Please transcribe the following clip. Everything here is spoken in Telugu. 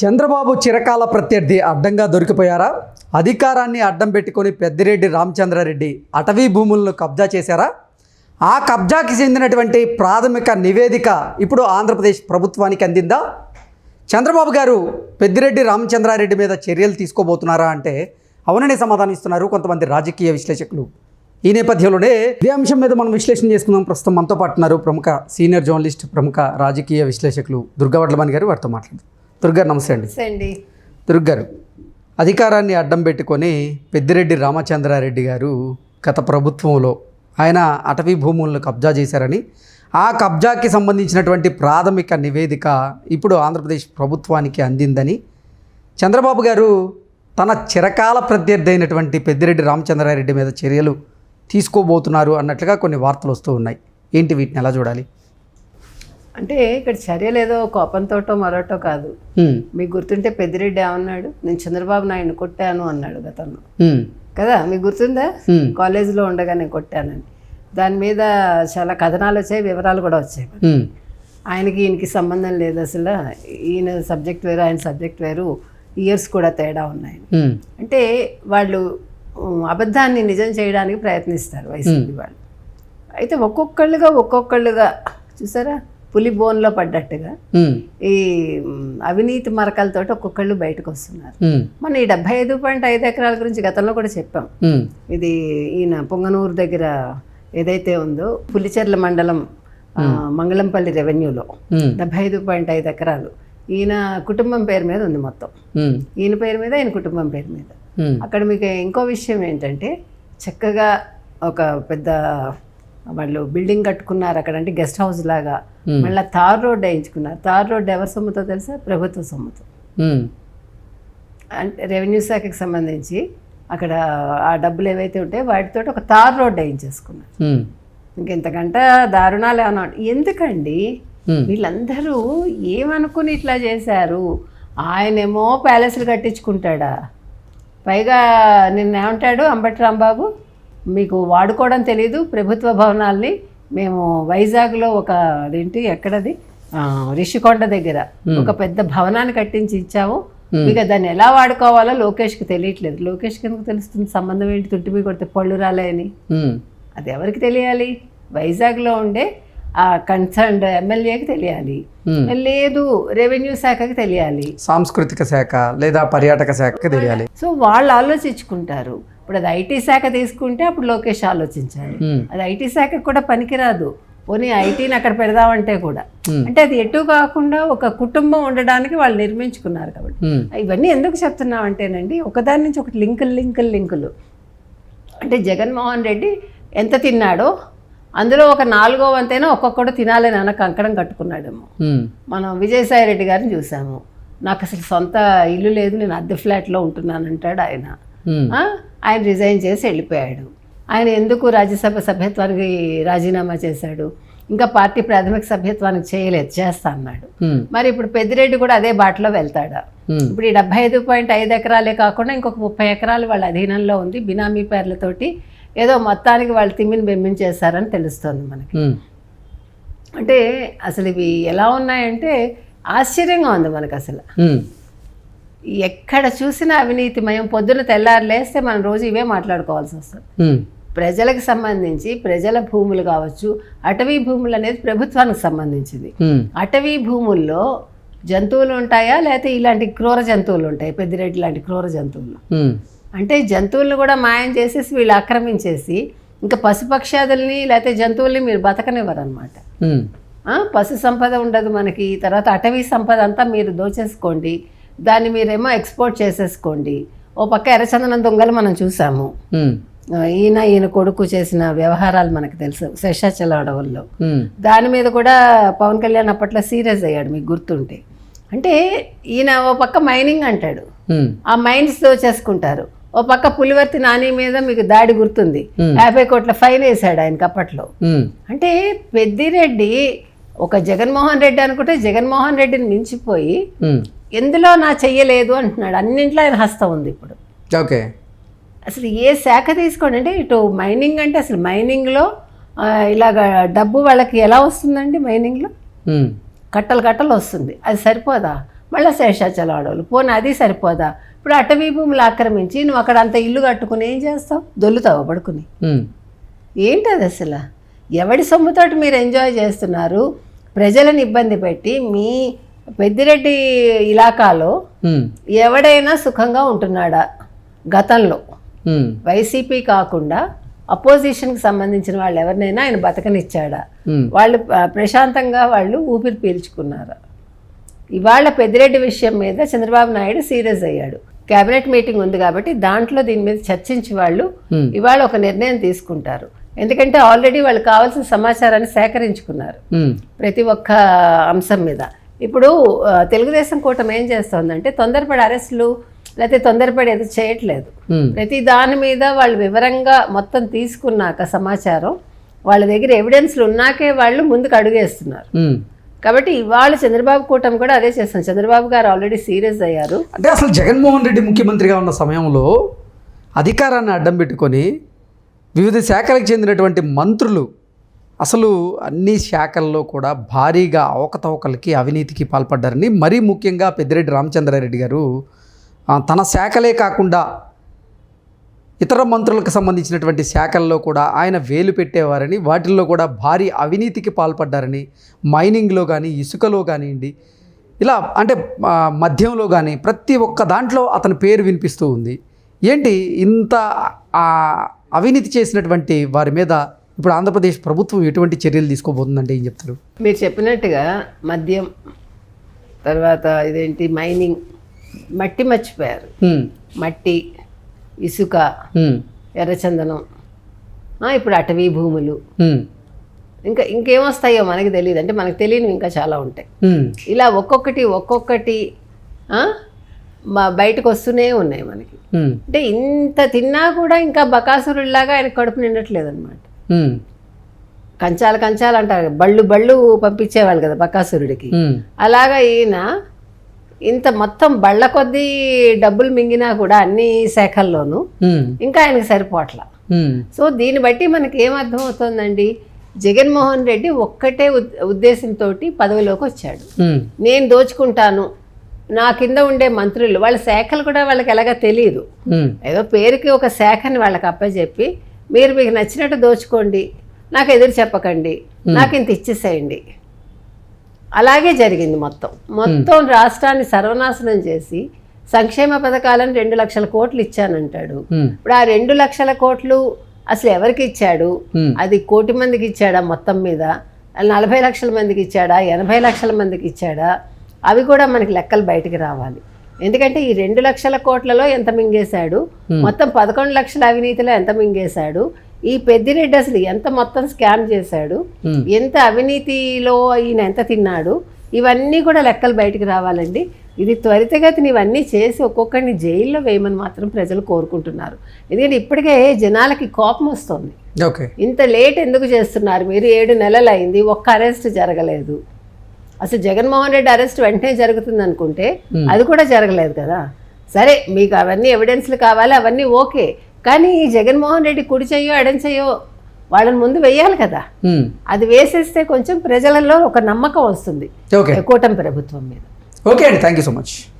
చంద్రబాబు చిరకాల ప్రత్యర్థి అడ్డంగా దొరికిపోయారా? అధికారాన్ని అడ్డం పెట్టుకొని పెద్దిరెడ్డి రామచంద్రారెడ్డి అటవీ భూములను కబ్జా చేశారా? ఆ కబ్జాకి చెందినటువంటి ప్రాథమిక నివేదిక ఇప్పుడు ఆంధ్రప్రదేశ్ ప్రభుత్వానికి అందిందా? చంద్రబాబు గారు పెద్దిరెడ్డి రామచంద్రారెడ్డి మీద చర్యలు తీసుకోబోతున్నారా అంటే అవుననే సమాధానిస్తున్నారు కొంతమంది రాజకీయ విశ్లేషకులు. ఈ నేపథ్యంలోనే ఇదే అంశం మీద మనం విశ్లేషణ చేసుకుందాం. ప్రస్తుతం మనతో పాటున్నారు ప్రముఖ సీనియర్ జర్నలిస్ట్ ప్రముఖ రాజకీయ విశ్లేషకులు దుర్గావడ్లమణి గారు వారితో మాట్లాడుతారు దుర్గా నమస్తే అండి. అండి. దుర్గ్ గారు అధికారాన్ని అడ్డం పెట్టుకొని పెద్దిరెడ్డి రామచంద్రారెడ్డి గారు గత ప్రభుత్వంలో ఆయన అటవీ భూములను కబ్జా చేశారని ఆ కబ్జాకి సంబంధించినటువంటి ప్రాథమిక నివేదిక ఇప్పుడు ఆంధ్రప్రదేశ్ ప్రభుత్వానికి అందిందని చంద్రబాబు గారు తన చిరకాల ప్రత్యర్థి అయినటువంటి పెద్దిరెడ్డి రామచంద్రారెడ్డి మీద చర్యలు తీసుకోబోతున్నారు అన్నట్లుగా కొన్ని వార్తలు వస్తూ ఉన్నాయి. ఏంటి వీటిని ఎలా చూడాలి? అంటే ఇక్కడ చర్యలు ఏదో కోపంతోటో మరోటో కాదు. మీకు గుర్తుంటే పెద్దిరెడ్డి ఏమన్నాడు? నేను చంద్రబాబు నాయుడు కొట్టాను అన్నాడు గతంలో. కదా? మీకు గుర్తుందా? కాలేజీలో ఉండగా నేను కొట్టానని. దాని మీద చాలా కథనాలు వచ్చాయి వివరాలు కూడా వచ్చాయి. ఆయనకి ఈయనకి సంబంధం లేదు అసలు. ఈయన సబ్జెక్ట్ వేరు ఆయన సబ్జెక్ట్ వేరు. ఇయర్స్ కూడా తేడా ఉన్నాయి. అంటే వాళ్ళు అబద్ధాన్ని నిజం చేయడానికి ప్రయత్నిస్తారు వైసీపీ వాళ్ళు. అయితే ఒక్కొక్కళ్ళుగా ఒక్కొక్కళ్ళుగా చూసారా? పులి బోన్లో పడ్డట్టుగా ఈ అవినీతి మరకలతోటి ఒక్కొక్కళ్ళు బయటకు వస్తున్నారు. మన ఈ డెబ్బై ఐదు పాయింట్ ఐదు ఎకరాల గురించి గతంలో కూడా చెప్పాం. ఇది ఈయన పొంగనూరు దగ్గర ఏదైతే ఉందో పులిచెర్ల మండలం మంగళంపల్లి రెవెన్యూలో డెబ్బై ఐదు పాయింట్ ఐదు ఎకరాలు. ఈయన కుటుంబం పేరు మీద ఉంది మొత్తం. ఈయన పేరు మీద ఈయన కుటుంబం పేరు మీద. అక్కడ మీకు ఇంకో విషయం ఏంటంటే చక్కగా ఒక పెద్ద వాళ్ళు బిల్డింగ్ కట్టుకున్నారు అక్కడ అంటే గెస్ట్ హౌస్ లాగా. మళ్ళీ తార్ రోడ్ వేయించుకున్నారు. తార్ రోడ్ ఎవరి సొమ్ముతో తెలుసా? ప్రభుత్వ సొమ్ముతో. అంటే రెవెన్యూ శాఖకి సంబంధించి అక్కడ ఆ డబ్బులు ఏవైతే ఉంటాయో వాటితో ఒక తార్ రోడ్ వేయించేసుకున్నారు. ఇంకెంతకంటే దారుణాలు ఏమన్నా. ఎందుకండి? వీళ్ళందరూ ఏమనుకుని ఇట్లా చేశారు? ఆయనేమో ప్యాలెస్లు కట్టించుకుంటాడా? పైగా నిన్న ఏమంటాడు అంబటి రాంబాబు? మీకు వాడుకోవడం తెలీదు. ప్రభుత్వ భవనాల్ని మేము వైజాగ్లో ఒక అదేంటి ఎక్కడది? రిషికొండ దగ్గర ఒక పెద్ద భవనాన్ని కట్టించి ఇచ్చాము. ఇక దాన్ని ఎలా వాడుకోవాలో లోకేష్కి తెలియట్లేదు. లోకేష్కి ఎందుకు తెలుస్తుంది? సంబంధం ఏంటి? తుంటిమి కొడితే పళ్ళు రాలే అని అది ఎవరికి తెలియాలి? వైజాగ్లో ఉండే ఆ కన్సర్న్డ్ ఎమ్మెల్యేకి తెలియాలి. హ్మ్. లేదు రెవెన్యూ శాఖకి తెలియాలి. సాంస్కృతిక శాఖ లేదా పర్యాటక శాఖకి తెలియాలి. సో వాళ్ళు ఆలోచించుకుంటారు. ఇప్పుడు అది ఐటీ శాఖ తీసుకుంటే అప్పుడు లోకేష్ ఆలోచించాలి. హ్మ్, అది ఐటీ శాఖకు కూడా పనికిరాదు. పోనీ ఐటీని అక్కడ పెడదామంటే కూడా. Hmm. అంటే అది ఎటు కాకుండా ఒక కుటుంబం ఉండడానికి వాళ్ళు నిర్మించుకున్నారు కాబట్టి. ఇవన్నీ ఎందుకు చెప్తున్నామంటేనండి ఒకదాని నుంచి ఒకటి లింకులు లింకులు లింకులు. అంటే జగన్మోహన్ రెడ్డి ఎంత తిన్నాడో అందులో ఒక నాలుగో వంతైనా ఒక్కొక్కడు తినాలని అన్న కంకణం కట్టుకున్నాడేమో. మనం విజయసాయి రెడ్డి గారిని చూసాము. నాకు అసలు సొంత ఇల్లు లేదు నేను అద్దె ఫ్లాట్లో ఉంటున్నానంటాడు ఆయన. హ్మ్, ఆ? ఆయన రిజైన్ చేసి వెళ్ళిపోయాడు. ఆయన ఎందుకు రాజ్యసభ సభ్యత్వానికి రాజీనామా చేశాడు? ఇంకా పార్టీ ప్రాథమిక సభ్యత్వానికి చేయలేదు చేస్తా అన్నాడు. మరి ఇప్పుడు పెద్దిరెడ్డి కూడా అదే బాటలో వెళ్తాడా? ఇప్పుడు ఈ డెబ్బై ఐదు పాయింట్ ఐదు ఎకరాలే కాకుండా ఇంకొక ముప్పై ఎకరాలు వాళ్ళ అధీనంలో ఉంది బినామీ పేర్లతోటి. ఏదో మొత్తానికి వాళ్ళు తిమ్మిని బెమ్మించేశారని తెలుస్తోంది మనకి. అంటే అసలు ఇవి ఎలా ఉన్నాయంటే ఆశ్చర్యంగా ఉంది మనకు అసలు. ఎక్కడ చూసినా అవినీతిమయం పొద్దున తెల్లారు లేస్తే మనం రోజు ఇవే మాట్లాడుకోవాల్సి వస్తుంది. ప్రజలకు సంబంధించి ప్రజల భూములు కావచ్చు అటవీ భూములు అనేది ప్రభుత్వానికి సంబంధించింది. అటవీ భూముల్లో జంతువులు ఉంటాయా? లేకపోతే ఇలాంటి క్రూర జంతువులు ఉంటాయి పెద్దిరెడ్డి లాంటి క్రూర జంతువులు. అంటే జంతువులను కూడా మాయం చేసేసి వీళ్ళు ఆక్రమించేసి ఇంకా పశుపక్షాదుల్ని లేకపోతే జంతువుల్ని మీరు బతకనివ్వరు అనమాట హ్మ్, పశు సంపద ఉండదు మనకి. తర్వాత అటవీ సంపద అంతా మీరు దోచేసుకోండి. దాన్ని మీరేమో ఎక్స్పోర్ట్ చేసేసుకోండి. ఓ పక్క ఎర్రచందనం దొంగలు మనం చూసాము. ఈయన ఈయన కొడుకు చేసిన వ్యవహారాలు మనకు తెలుసు. శేషాచల అడవుల్లో. దాని మీద కూడా పవన్ కళ్యాణ్ అప్పట్లో సీరియస్ అయ్యాడు మీకు గుర్తుంటే. అంటే ఈయన ఓ పక్క మైనింగ్ అంటాడు. ఆ మైన్స్ దోచేసుకుంటారు. ఓ పక్క పులివర్తి నాని మీద మీకు దాడి గుర్తుంది. యాభై కోట్ల ఫైన్ వేశాడు ఆయనకి అప్పట్లో. అంటే పెద్దిరెడ్డి ఒక జగన్మోహన్ రెడ్డి అనుకుంటే జగన్మోహన్ రెడ్డిని మించిపోయి. ఎందులో నా చెయ్యలేదు అంటున్నాడు. అన్నింట్లో ఆయన హస్తం ఉంది ఇప్పుడు. ఓకే. అసలు ఏ శాఖ తీసుకోండి? అంటే ఇటు మైనింగ్ అంటే అసలు మైనింగ్లో ఇలాగ డబ్బు వాళ్ళకి ఎలా వస్తుందండి మైనింగ్లో? కట్టలు కట్టలు వస్తుంది. అది సరిపోదా? మళ్ళీ శేషాచలం అడవులు పోనీ అది సరిపోదా? ఇప్పుడు అటవీ భూములు ఆక్రమించి నువ్వు అక్కడ అంత ఇల్లు కట్టుకుని ఏం చేస్తావు? దొల్లుతావు పడుకుని? ఉమ్, ఏంటి అది అసలు? ఎవడి సొమ్ముతోటి మీరు ఎంజాయ్ చేస్తున్నారు? ప్రజలను ఇబ్బంది పెట్టి మీ పెద్దిరెడ్డి ఇలాకాలో ఎవడైనా సుఖంగా ఉంటున్నాడా గతంలో? వైసీపీ కాకుండా అపోజిషన్కి సంబంధించిన వాళ్ళు ఎవరినైనా ఆయన బతకనిచ్చాడా? వాళ్ళు ప్రశాంతంగా వాళ్ళు ఊపిరి పీల్చుకున్నారు? ఇవాళ పెద్దిరెడ్డి విషయం మీద చంద్రబాబు నాయుడు సీరియస్ అయ్యాడు. కేబినెట్ మీటింగ్ ఉంది కాబట్టి దాంట్లో దీని మీద చర్చించి వాళ్ళు. ఇవాళ ఒక నిర్ణయం తీసుకుంటారు. ఎందుకంటే ఆల్రెడీ వాళ్ళు కావాల్సిన సమాచారాన్ని సేకరించుకున్నారు ప్రతి ఒక్క అంశం మీద. ఇప్పుడు తెలుగుదేశం కూటమి ఏం చేస్తోందంటే తొందరపడి అరెస్టులు లేకపోతే తొందరపడి ఏదో చేయట్లేదు. ప్రతి దాని మీద వాళ్ళు వివరంగా మొత్తం తీసుకున్నాక సమాచారం వాళ్ళ దగ్గర ఎవిడెన్స్లు ఉన్నాకే వాళ్ళు ముందుకు అడుగేస్తున్నారు. కాబట్టి ఇవాళ చంద్రబాబు కూటమి కూడా అదే చేస్తాం. చంద్రబాబు గారు ఆల్రెడీ సీరియస్ అయ్యారు. అంటే అసలు జగన్మోహన్ రెడ్డి ముఖ్యమంత్రిగా ఉన్న సమయంలో అధికారాన్ని అడ్డం పెట్టుకొని వివిధ శాఖలకు చెందినటువంటి మంత్రులు అసలు అన్ని శాఖల్లో కూడా భారీగా అవకతవకలకి అవినీతికి పాల్పడ్డారని మరీ ముఖ్యంగా పెద్దిరెడ్డి రామచంద్రారెడ్డి గారు తన శాఖలే కాకుండా ఇతర మంత్రులకు సంబంధించినటువంటి శాఖల్లో కూడా ఆయన వేలు పెట్టేవారని వాటిల్లో కూడా భారీ అవినీతికి పాల్పడ్డారని మైనింగ్లో కానీ ఇసుకలో కానివ్వండి ఇలా అంటే మద్యంలో కానీ ప్రతి ఒక్క దాంట్లో అతని పేరు వినిపిస్తూ ఉంది. ఏంటి ఇంత అవినీతి చేసినటువంటి వారి మీద ఇప్పుడు ఆంధ్రప్రదేశ్ ప్రభుత్వం ఎటువంటి చర్యలు తీసుకోబోతుందంటే ఏం చెప్తారు? మీరు చెప్పినట్టుగా మద్యం తర్వాత ఇదేంటి మైనింగ్ మట్టి మర్చిపోయారు. మట్టి ఇసుక ఎర్రచందనం. ఇప్పుడు అటవీ భూములు. ఇంకా ఇంకేమొస్తాయో మనకి తెలియదు అంటే మనకు తెలియనివి ఇంకా చాలా ఉంటాయి. ఇలా ఒక్కొక్కటి ఒక్కొక్కటి బయటకు వస్తూనే ఉన్నాయి మనకి. అంటే ఇంత తిన్నా కూడా ఇంకా బకాసురుడిలాగా ఆయన కడుపు నిండట్లేదు అనమాట కంచాలు కంచాలు అంటారు బళ్ళు బళ్ళు పంపించేవాళ్ళు కదా బకాసురుడికి. అలాగా ఈయన ఇంత మొత్తం బళ్ళ కొద్దీ డబ్బులు మింగినా కూడా అన్ని శాఖల్లోనూ ఇంకా ఆయనకి సరిపోట్లా. సో దీన్ని బట్టి మనకి ఏం అర్థమవుతుందండి? జగన్మోహన్ రెడ్డి ఒక్కటే ఉద్- ఉద్దేశంతో పదవిలోకి వచ్చాడు. నేను దోచుకుంటాను. నా కింద ఉండే మంత్రులు వాళ్ళ శాఖలు కూడా వాళ్ళకి ఎలాగా తెలియదు ఏదో పేరుకి ఒక శాఖని వాళ్ళకి అప్పచెప్పి మీరు మీకు నచ్చినట్టు దోచుకోండి. నాకు ఎదురు చెప్పకండి. నాకు ఇంత ఇచ్చేసేయండి. అలాగే జరిగింది మొత్తం. మొత్తం రాష్ట్రాన్ని సర్వనాశనం చేసి సంక్షేమ పథకాలను రెండు లక్షల కోట్లు ఇచ్చానంటాడు. ఇప్పుడు ఆ రెండు లక్షల కోట్లు అసలు ఎవరికి ఇచ్చాడు? అది కోటి మందికి ఇచ్చాడా మొత్తం మీద? నలభై లక్షల మందికి ఇచ్చాడా? ఎనభై లక్షల మందికి ఇచ్చాడా? అవి కూడా మనకి లెక్కలు బయటికి రావాలి. ఎందుకంటే ఈ రెండు లక్షల కోట్లలో ఎంత మింగేశాడు? మొత్తం పదకొండు లక్షల అవినీతిలో ఎంత మింగేశాడు? ఈ పెద్దిరెడ్డి అసలు ఎంత మొత్తం స్కామ్ చేశాడు. ఎంత అవినీతిలో ఈయన ఎంత తిన్నాడు ఇవన్నీ కూడా లెక్కలు బయటికి రావాలండి. ఇది త్వరితగతిని ఇవన్నీ చేసి ఒక్కొక్కరిని జైల్లో వేయమని మాత్రం ప్రజలు కోరుకుంటున్నారు. ఎందుకంటే ఇప్పటికే జనాలకి కోపం వస్తుంది. ఓకే. ఇంత లేట్ ఎందుకు చేస్తున్నారు? మీరు ఏడు నెలలు అయింది ఒక్క అరెస్ట్ జరగలేదు. అసలు జగన్మోహన్ రెడ్డి అరెస్ట్ వెంటనే జరుగుతుంది అనుకుంటే అది కూడా జరగలేదు కదా. సరే మీకు అవన్నీ ఎవిడెన్స్లు కావాలి అవన్నీ ఓకే. కానీ ఈ జగన్మోహన్ రెడ్డి కుడి చెయ్యో ఎడం చెయ్యో వాళ్ళని ముందు వెయ్యాలి కదా. అది వేసేస్తే కొంచెం ప్రజలలో ఒక నమ్మకం వస్తుంది. కూటమి ప్రభుత్వం మీద. ఓకే అండి. Thank you so much.